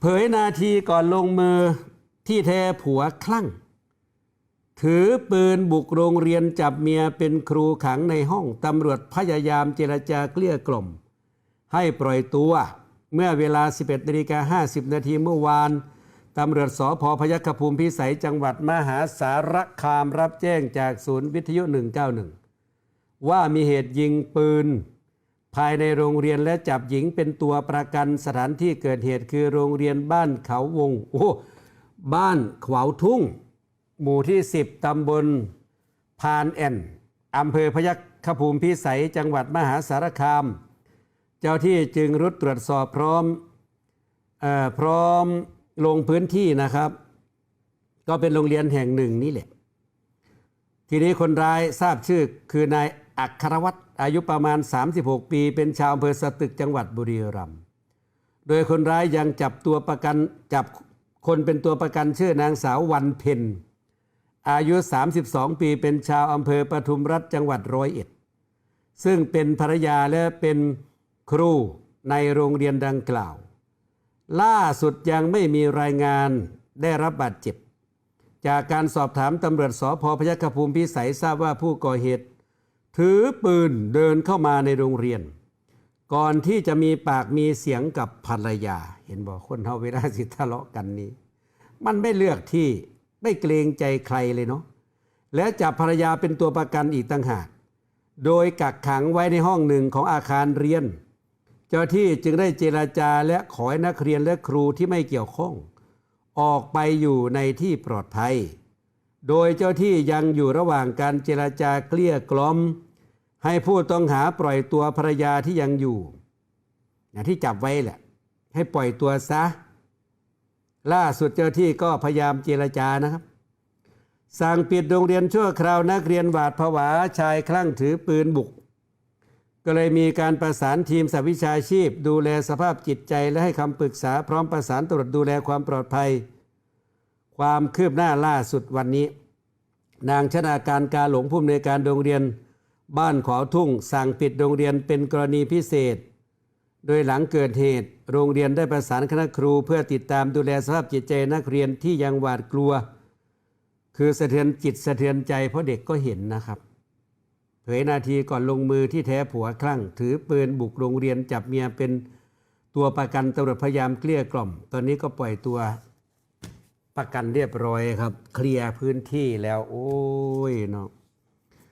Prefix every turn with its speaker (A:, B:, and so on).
A: เผยนาทีก่อนลงมือที่แท้ผัวคลั่ง ถือปืนบุกโรงเรียนจับเมียเป็นครูขังในห้องตำรวจพยายามเจรจาเกลี้ยกล่อม ให้ปล่อยตัวเมื่อเวลา 11นาฬิกา50 นาทีเมื่อวานตำรวจสพพยัคฆภูมิพิสัยจังหวัดมหาสารคามรับแจ้งจากศูนย์วิทยุ 191 ว่ามีเหตุยิงปืน ภายในโรงเรียนและจับหญิงเป็นตัวประกันสถานที่เกิดเหตุคือโรงเรียนบ้านเขาวงโอ้บ้านขวาวทุ่ง หมู่ที่ 10 ตำบลพานแอนอำเภอพยัคฆภูมิพิสัยจังหวัดมหาสารคาม เจ้าที่จึงรุดตรวจสอบพร้อมเออพร้อมลงพื้นที่นะครับ ก็เป็นโรงเรียนแห่งหนึ่งนี่แหละ ทีนี้คนร้ายทราบชื่อคือนาย อัครวัตรอายุประมาณ 36 ปี เป็นชาวอำเภอสตึกจังหวัดบุรีรัมย์โดยคนร้ายยังจับตัวประกันจับคนเป็นตัวประกันชื่อนางสาววันเพ็ญอายุ 32 ปีเป็นชาวอำเภอปทุมรัฐจังหวัดร้อยเอ็ด ซึ่งเป็นภรรยาและเป็นครูในโรงเรียนดังกล่าว ล่าสุดยังไม่มีรายงานได้รับบาดเจ็บ จากการสอบถามตำรวจสพพยัคฆภูมิพิสัยทราบว่าผู้ก่อเหตุ ถือปืนเดินเข้ามาในโรงเรียน ก่อนที่จะมีปากมีเสียงกับภรรยา เห็นบอกคนเฮาเวลาสิทะเลาะกันนี้ มันไม่เลือกที่ไม่เกรงใจใครเลยเนาะและจับภรรยาเป็นตัวประกันอีกต่างหาก โดยกักขังไว้ในห้องหนึ่งของอาคารเรียน เจ้าที่จึงได้เจราจาและขอให้นักเรียนและครูที่ไม่เกี่ยวข้อง ออกไปอยู่ในที่ปลอดภัย โดยเจ้าที่ยังอยู่ระหว่างการเจราจาเกลี้ยกล่อม ให้ผู้ต้องหาปล่อยตัวภรรยาที่ยังอยู่อย่างที่จับไว้แหละ ให้ปล่อยตัวซะ ล่าสุดเจ้าที่ก็พยายามเจรจานะครับ สั่งปิดโรงเรียนชั่วคราวนักเรียนหวาดผวาชายคลั่งถือปืนบุก ก็เลยมีการประสานทีมสหวิชาชีพ ดูแลสภาพจิตใจและให้คำปรึกษาพร้อมประสานตรวจดูแลความปลอดภัย ความคืบหน้าล่าสุดวันนี้ นางชนาการกาหลงผู้อำนวยการโรงเรียน บ้านขวาวทุ่งสั่งปิดโรงเรียนเป็นกรณีพิเศษ โดยหลังเกิดเหตุ โรงเรียนได้ประสานคณะครูเพื่อติดตามดูแลสภาพจิตใจนักเรียนที่ยังหวาดกลัว คือสะเทือนจิตสะเทือนใจเพราะเด็กก็เห็นนะครับเผยนาทีก่อนลงมือที่แท้ผัวคลั่ง ถือปืนบุกโรงเรียนจับเมียเป็นตัวประกันตำรวจพยายามเกลี้ยกล่อม ตอนนี้ก็ปล่อยตัวประกันเรียบร้อยครับ เคลียร์พื้นที่แล้ว โอ้ยเนาะ